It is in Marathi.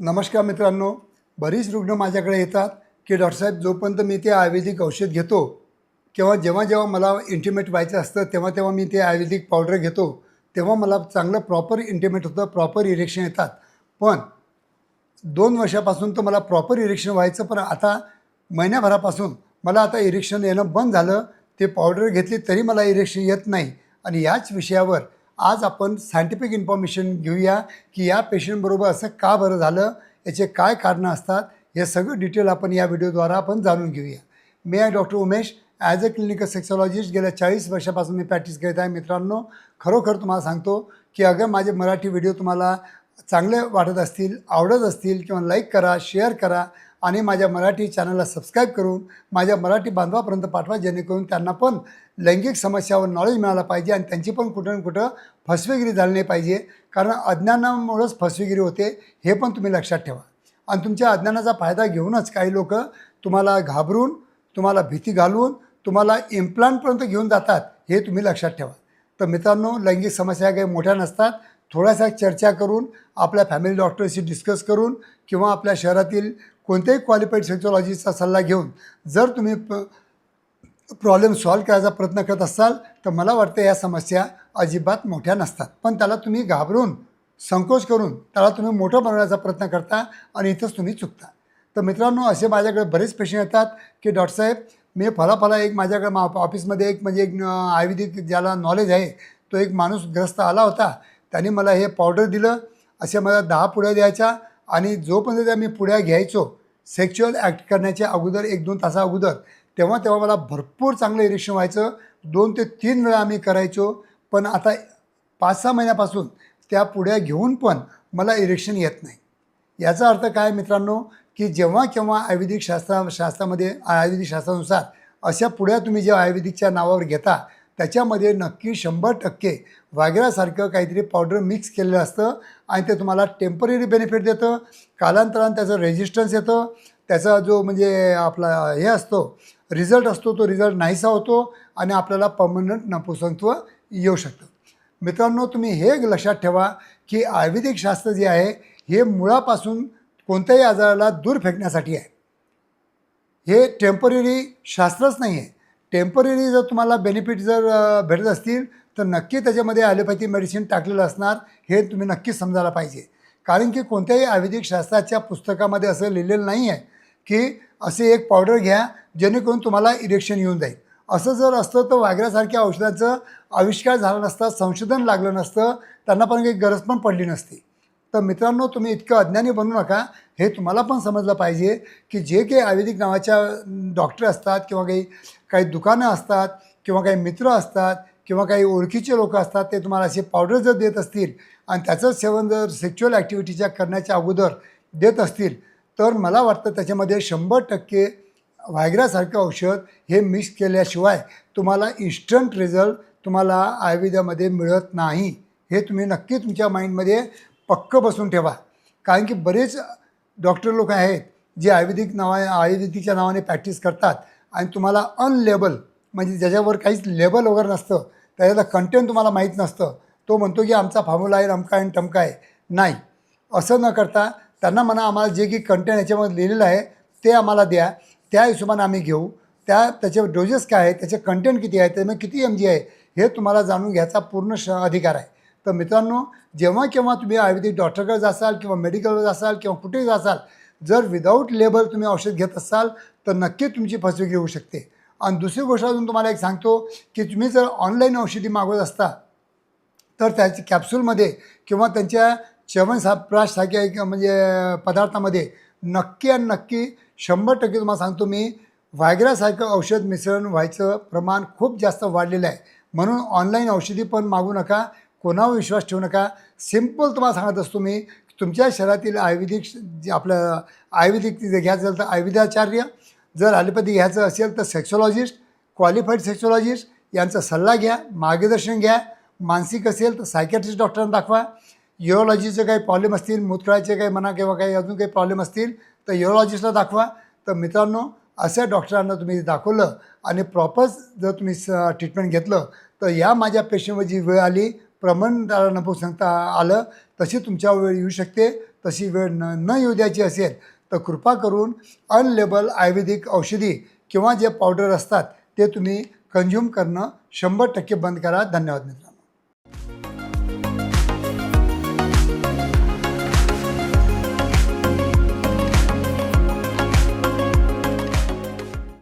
नमस्कार मित्रांनो बरीच रुग्ण माझ्याकडे येतात की डॉक्टरसाहेब जोपर्यंत मी ते आयुर्वेदिक औषध घेतो किंवा जेव्हा जेव्हा मला इंटिमेट व्हायचं असतं तेव्हा तेव्हा मी ते आयुर्वेदिक पावडर घेतो तेव्हा मला चांगलं प्रॉपर इंटिमेट होतं प्रॉपर इरेक्शन येतात. पण दोन वर्षापासून तर मला प्रॉपर इरेक्शन व्हायचं पण आता महिन्याभरापासून मला आता इरेक्शन येणं बंद झालं ते पावडर घेतली तरी मला इरेक्शन येत नाही. आणि याच विषयावर आज आपण सायंटिफिक इन्फॉर्मेशन घेऊया की या पेशंटबरोबर असं का बरं झालं याचे काय कारणं असतात हे सगळं डिटेल आपण या व्हिडिओद्वारा आपण जाणून घेऊया. मी आहे doctor Umesh. As a clinical sexologist गेल्या चाळीस वर्षापासून मी प्रॅक्टिस करत आहे. मित्रांनो खरोखर तुम्हाला सांगतो की अगर माझे मराठी व्हिडिओ तुम्हाला चांगले वाटत असतील आवडत असतील किंवा लाईक करा शेअर करा आणि माझ्या मराठी चॅनलला सबस्क्राईब करून माझ्या मराठी बांधवापर्यंत पाठवा जेणेकरून त्यांना पण लैंगिक समस्यावर नॉलेज मिळालं पाहिजे आणि त्यांची पण कुठं ना कुठं फसवेगिरी झाली नाही पाहिजे. कारण अज्ञानामुळंच फसवेगिरी होते हे पण तुम्ही लक्षात ठेवा. आणि तुमच्या अज्ञानाचा फायदा घेऊनच काही लोक तुम्हाला घाबरून तुम्हाला भीती घालून तुम्हाला इम्प्लांटपर्यंत घेऊन जातात हे तुम्ही लक्षात ठेवा. तर मित्रांनो लैंगिक समस्या काही मोठ्या नसतात. थोड्यासा चर्चा करून आपल्या फॅमिली डॉक्टरशी डिस्कस करून किंवा आपल्या शहरातील कोणत्याही क्वालिफाईड सेक्सॉलॉजीचा सल्ला घेऊन जर तुम्ही प प्रॉब्लेम सॉल्व करायचा प्रयत्न करत असाल तर मला वाटतं या समस्या अजिबात मोठ्या नसतात. पण त्याला तुम्ही घाबरून संकोच करून त्याला तुम्ही मोठं बनवण्याचा प्रयत्न करता आणि इथंच तुम्ही चुकता. तर मित्रांनो असे माझ्याकडे बरेच पेशंट येतात की डॉक्टर साहेब मी फलाफला एक माझ्याकडे मा ऑफिसमध्ये एक म्हणजे एक आयुर्वेदिक ज्याला नॉलेज आहे तो एक माणूस ग्रस्त आला होता त्याने मला हे पावडर दिलं. असे मला दहा पुड्या द्यायच्या आणि जोपर्यंत त्या मी पुड्या घ्यायचो सेक्च्युअल ॲक्ट करण्याच्या अगोदर एक दोन तासा अगोदर तेव्हा तेव्हा मला भरपूर चांगलं इरेक्शन व्हायचं. दोन ते तीन वेळा आम्ही करायचो. पण आता पाच सहा महिन्यापासून त्या पुड्या घेऊन पण मला इरेक्शन येत नाही. याचा अर्थ काय मित्रांनो? की जेव्हा केव्हा आयुर्वेदिक शास्त्रा शास्त्रामध्ये आयुर्वेदिक शास्त्रानुसार अशा पुड्या तुम्ही ज्या आयुर्वेदिकच्या नावावर घेता त्याच्यामध्ये नक्की शंभर टक्के वायग्रासारखं काहीतरी पावडर मिक्स केलेलं असतं आणि ते तुम्हाला टेंपररी बेनिफिट देतं. कालांतरानं त्याचं रेजिस्टन्स येतं. त्याचा जो म्हणजे आपला हे असतो रिझल्ट असतो तो रिझल्ट नाहीसा होतो आणि आपल्याला परमनंट नपुसंत्व येऊ शकतं. मित्रांनो तुम्ही हे लक्षात ठेवा की आयुर्वेदिक शास्त्र जे आहे हे मुळापासून कोणत्याही आजाराला दूर फेकण्यासाठी आहे. हे टेंपररी शास्त्रच नाही आहे टेंपररी जर तुम्हाला बेनिफिट जर भेटत असतील तर नक्की त्याच्यामध्ये ॲलोपॅथी मेडिसिन टाकलेलं असणार हे तुम्ही नक्की समजायला पाहिजे. कारण की कोणत्याही आयुर्वेदिक शास्त्राच्या पुस्तकामध्ये असं लिहिलेलं नाही आहे की असे एक पावडर घ्या जेणेकरून तुम्हाला इरेक्शन येऊन जाईल. असं जर असतं तर वागऱ्यासारख्या औषधाचं आविष्कार झाला नसता संशोधन लागलं नसतं त्यांना पण काही गरज पण पडली नसती. तर मित्रांनो तुम्ही इतकं अज्ञानी बनू नका. हे तुम्हाला पण समजलं पाहिजे की जे काही आयुर्वेदिक नावाच्या डॉक्टर असतात किंवा काही काही दुकानं असतात किंवा काही मित्र असतात किंवा काही ओळखीचे लोक असतात ते तुम्हाला असे पावडर जर देत असतील आणि त्याचं सेवन जर सेक्च्युअल ॲक्टिव्हिटीच्या करण्याच्या अगोदर देत असतील तर मला वाटतं त्याच्यामध्ये शंभर टक्के व्हायग्रासारखं औषध हे मिक्स केल्याशिवाय तुम्हाला इन्स्टंट रिझल्ट तुम्हाला आयुर्वेदामध्ये मिळत नाही. हे तुम्ही नक्की तुमच्या माइंडमध्ये पक्क बसून ठेवा. कारण की बरेच डॉक्टर लोक आहेत जे आयुर्वेदिक नावा आयुर्वेदिकच्या नावाने प्रॅक्टिस करतात आणि तुम्हाला अनलेबल म्हणजे ज्याच्यावर काहीच लेबल वगैरे नसतं त्याच्यातलं कंटेंट तुम्हाला माहीत नसतं तो म्हणतो की आमचा फॉर्म्युला आहे अमका आहे टमका आहे. नाही. असं न करता त्यांना म्हणा आम्हाला जे की कंटेंट याच्यामध्ये लिहिलेलं आहे ते आम्हाला द्या. त्या हिशोबाने आम्ही घेऊ. त्या त्याचे डोजेस काय आहे त्याचे कंटेंट किती आहे त्याच्यामध्ये किती एम जी आहे हे तुम्हाला जाणून घ्यायचा पूर्ण श अधिकार आहे. तर मित्रांनो जेव्हा केव्हा तुम्ही आयुर्वेदिक डॉक्टरकडे जासाल किंवा मेडिकलवर जासाल किंवा कुठेही जासाल जर विदाऊट लेबल तुम्ही औषध घेत असाल तर नक्की तुमची फसवेगिरी होऊ शकते. आणि दुसरी गोष्ट अजून तुम्हाला एक सांगतो की तुम्ही जर ऑनलाईन औषधी मागवत असता तर त्याच्या कॅप्सूलमध्ये किंवा त्यांच्या च्यवनप्राशसारख्या एक म्हणजे पदार्थामध्ये नक्की आणि नक्की शंभर टक्के तुम्हाला सांगतो मी व्हायग्रासारखं औषध मिश्रण व्हायचं प्रमाण खूप जास्त वाढलेलं आहे. म्हणून ऑनलाईन औषधी पण मागू नका. कोणावर विश्वास ठेवू नका. सिंपल तुम्हाला सांगत असतो मी तुमच्या शरीरातील आयुर्वेदिक जे आपलं आयुर्वेदिक जर घ्यायचं असेल तर आयुर्वेदाचार्य जर ॲलोपॅथी घ्यायचं असेल तर सेक्सॉलॉजिस्ट क्वालिफाईड सेक्सॉलॉजिस्ट यांचा सल्ला घ्या मार्गदर्शन घ्या. मानसिक असेल तर सायकॅट्रिस्ट डॉक्टरांना दाखवा. युरोलॉजीचे काही प्रॉब्लेम असतील मूत्रळाचे काही म्हणा किंवा काही अजून काही प्रॉब्लेम असतील तर युरोलॉजिस्टला दाखवा. तर मित्रांनो अशा डॉक्टरांना तुम्ही दाखवलं आणि प्रॉपर जर तुम्ही स ट्रीटमेंट घेतलं तर या माझ्या पेशंटवर जी वेळ आली प्रमाण त्याला सांगता आलं तशी तुमच्या वेळ येऊ शकते. तशी वेळ न न येऊ द्यायची असेल तर कृपा करून अनलेबल आयुर्वेदिक औषधी किंवा जे पावडर असतात ते तुम्ही कंझ्युम करणं शंभर टक्के बंद करा. धन्यवाद मित्र